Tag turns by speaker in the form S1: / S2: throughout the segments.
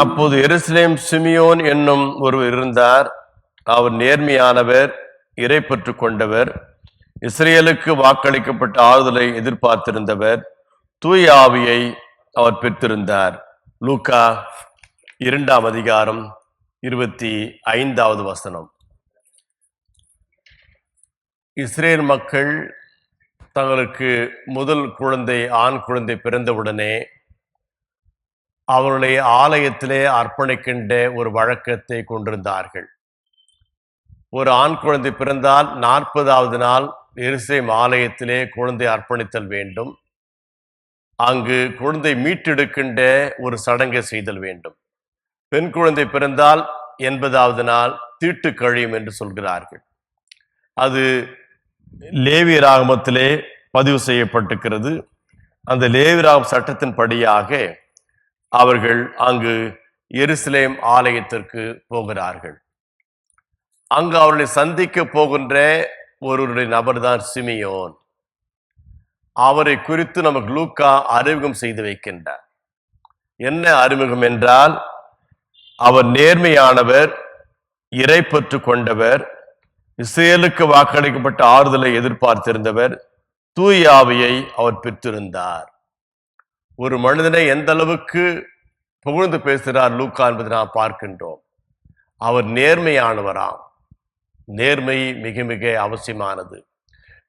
S1: அப்போது எருசலேம் சிமியோன் என்னும் ஒருவர் இருந்தார். அவர் நேர்மையானவர் இறைப்பற்று கொண்டவர் இஸ்ரேலுக்கு வாக்களிக்கப்பட்ட ஆறுதலை எதிர்பார்த்திருந்தவர் தூய ஆவியை அவர் பெற்றிருந்தார். லூக்கா இரண்டாம் அதிகாரம் இருபத்தி ஐந்தாவது வசனம். இஸ்ரேல் மக்கள் தங்களுக்கு முதல் குழந்தை ஆண் குழந்தை பிறந்தவுடனே அவருடைய ஆலயத்திலே அர்ப்பணிக்கின்ற ஒரு வழக்கத்தை கொண்டிருந்தார்கள். ஒரு ஆண் குழந்தை பிறந்தால் நாற்பதாவது நாள் எருசலேம் ஆலயத்திலே குழந்தை அர்ப்பணித்தல் வேண்டும். அங்கு குழந்தை மீட்டெடுக்கின்ற ஒரு சடங்கை செய்தல் வேண்டும். பெண் குழந்தை பிறந்தால் எண்பதாவது நாள் தீட்டு கழியும் என்று சொல்கிறார்கள். அது லேவி ராகமத்திலே பதிவு செய்யப்பட்டிருக்கிறது. அந்த லேவி ராகம் சட்டத்தின் படியாக அவர்கள் அங்கு எருசலேம் ஆலயத்திற்கு போகிறார்கள். அங்கு அவர்களை சந்திக்க போகின்ற ஒருவருடைய நபர்தான் சிமியோன். அவரை குறித்து நமக்கு லூக்கா அறிமுகம் செய்து வைக்கின்றார். என்ன அறிமுகம் என்றால் அவர் நேர்மையானவர் இறைப்பற்று கொண்டவர் இஸ்ரேலுக்கு வாக்களிக்கப்பட்ட ஆறுதலை எதிர்பார்த்திருந்தவர் தூயாவியை அவர் பெற்றிருந்தார். ஒரு மனிதனை எந்த அளவுக்கு புகழ்ந்து பேசுகிறார் லூக்கா என்பதை நாம் பார்க்கின்றோம். அவர் நேர்மையானவராம். நேர்மை மிக மிக அவசியமானது.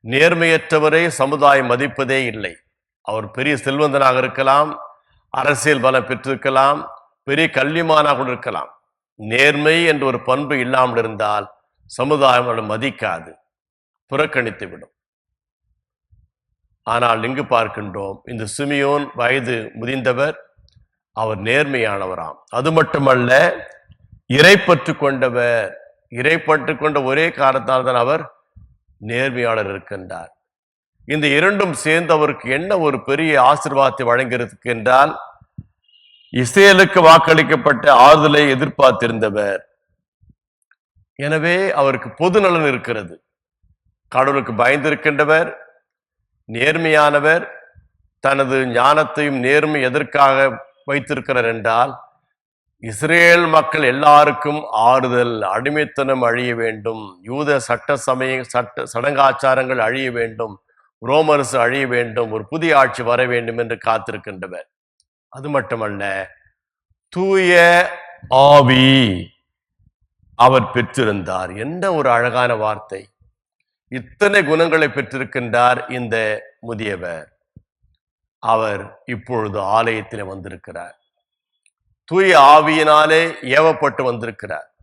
S1: நேர்மையற்றவரை சமுதாயம் மதிப்பதே இல்லை. அவர் பெரிய செல்வந்தனாக இருக்கலாம் அரசியல் பலம் பெற்றிருக்கலாம் பெரிய கல்விமானாக கூட இருக்கலாம். நேர்மை என்ற ஒரு பண்பு இல்லாமல் இருந்தால் சமுதாயம் மதிக்காது புறக்கணித்து விடும் ஆனால் இங்கு பார்க்கின்றோம் இந்த சிமியோன் வயது முதிந்தவர் அவர் நேர்மையானவராம். அது மட்டுமல்ல இறைப்பற்று கொண்டவர் இறைப்பற்று கொண்ட ஒரே காரணத்தால் தான் அவர் நேர்மையாளர் இருக்கின்றார். இந்த இரண்டும் சேர்ந்து அவருக்கு என்ன ஒரு பெரிய ஆசிர்வாதத்தை வழங்கிறதுக்கு என்றால் இஸ்ரேலுக்கு வாக்களிக்கப்பட்ட ஆறுதலை எதிர்பார்த்திருந்தவர். எனவே அவருக்கு பொது நலன் இருக்கிறது. கடவுளுக்கு பயந்திருக்கின்றவர் நேர்மையானவர் தனது ஞானத்தையும் நேர்மை எதற்காக வைத்திருக்கிறார் என்றால் இஸ்ரேல் மக்கள் எல்லாருக்கும் ஆறுதல் அடிமைத்தனம் அழிய வேண்டும் யூத சட்ட சமய சட்ட சடங்காச்சாரங்கள் அழிய வேண்டும் ரோமரசு அழிய வேண்டும் ஒரு புதிய ஆட்சி வர வேண்டும் என்று காத்திருக்கின்றவர். அது மட்டுமல்ல தூய ஆவி அவர் பெற்றிருந்தார். என்ன ஒரு அழகான வார்த்தை. இத்தனை குணங்களை பெற்றிருக்கின்றார் இந்த முதியவர். அவர் இப்பொழுது ஆலயத்தில் வந்திருக்கிறார். தூய ஆவியினாலே ஏவப்பட்டு வந்திருக்கிறார்.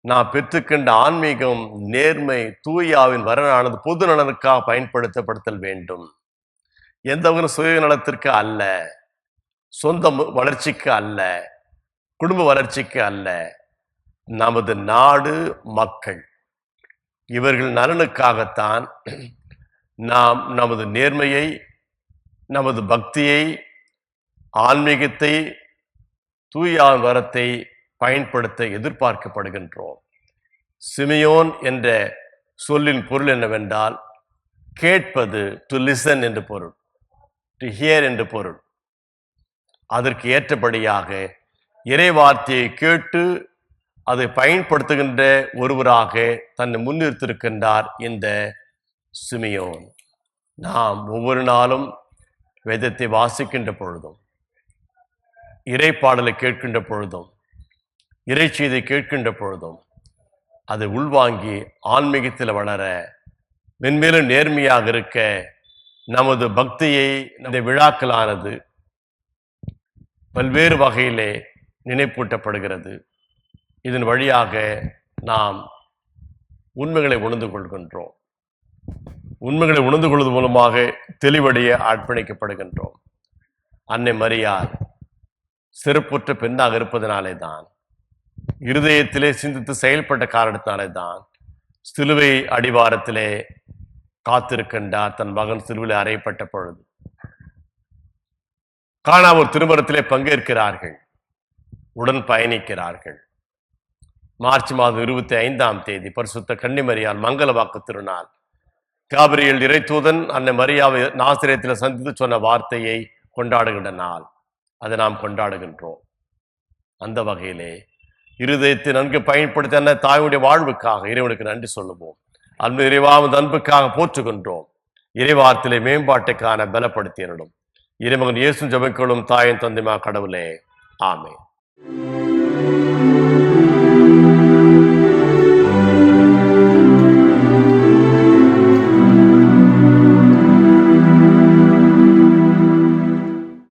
S1: நான் பெற்றுக்கின்ற ஆன்மீகம் நேர்மை தூயாவின் வரனானது பொது நலனுக்காக பயன்படுத்தப்படுத்தல் வேண்டும். எந்த ஒரு சுயநலத்திற்கு அல்ல. சொந்த வளர்ச்சிக்கு அல்ல. குடும்ப வளர்ச்சிக்கு அல்ல. நமது நாடு மக்கள். இவர்கள் நலனுக்காகத்தான் நாம் நமது நேர்மையை நமது பக்தியை ஆன்மீகத்தை தூயான் வரத்தை பயன்படுத்த எதிர்பார்க்கப்படுகின்றோம். சிமியோன் என்ற சொல்லின் பொருள் என்னவென்றால் கேட்பது டு லிசன் என்று பொருள் டு ஹியர் என்று பொருள். அதற்கு ஏற்றபடியாக இறைவார்த்தையை கேட்டு அதை பயன்படுத்துகின்ற ஒருவராக தன்னை முன்னிறுத்திருக்கின்றார் இந்த சிமியோன். நாம் ஒவ்வொரு நாளும் வேதத்தை வாசிக்கின்ற பொழுதும் இறைப்பாடலை கேட்கின்ற பொழுதும் இறைச்செய்தை கேட்கின்ற பொழுதும் அதை உள்வாங்கி ஆன்மீகத்தில் வளர மென்மேலும் நேர்மையாக இருக்க நமது பக்தியை இந்த விழாக்களானது பல்வேறு வகையிலே நினைப்பூட்டப்படுகிறது. இதன் வழியாக நாம் உண்மைகளை உணர்ந்து கொள்கின்றோம். உண்மைகளை உணர்ந்து கொள்வது மூலமாக தெளிவடைய அர்ப்பணிக்கப்படுகின்றோம். அன்னை மரியார் சிறப்புற்ற பெண்ணாக இருப்பதனாலே தான் இருதயத்திலே சிந்தித்து செயல்பட்ட காரணத்தினாலே தான் சிலுவை அடிவாரத்திலே காத்திருக்கின்றார் தன் மகன் சிலுவில் அறையப்பட்ட பொழுது. காணாவூர் திருமணத்திலே பங்கேற்கிறார்கள். உடன் பயணிக்கிறார்கள். மார்ச் மாதம் இருபத்தி ஐந்தாம் தேதி பரிசுத்த கன்னிமரியால் மங்கள வாக்கு திருநாள். காபிரியல் இறைத்தூதன் அன்னை மரியாவை நாசிரியத்தில் சந்தித்து சொன்ன வார்த்தையை கொண்டாடுகின்ற நாள். அதை நாம் கொண்டாடுகின்றோம். அந்த வகையிலே இருதயத்தை நன்கு பயன்படுத்தி அந்த தாயுடைய வாழ்வுக்காக இறைவனுக்கு நன்றி சொல்லுவோம். அன்பு இறைவாவது அன்புக்காக போற்றுகின்றோம். இறைவார்த்திலே மேம்பாட்டுக்கான பலப்படுத்தியனும் இறைமகன் இயேசு ஜபங்களும் தாயின் தந்தைமா கடவுளே. ஆமே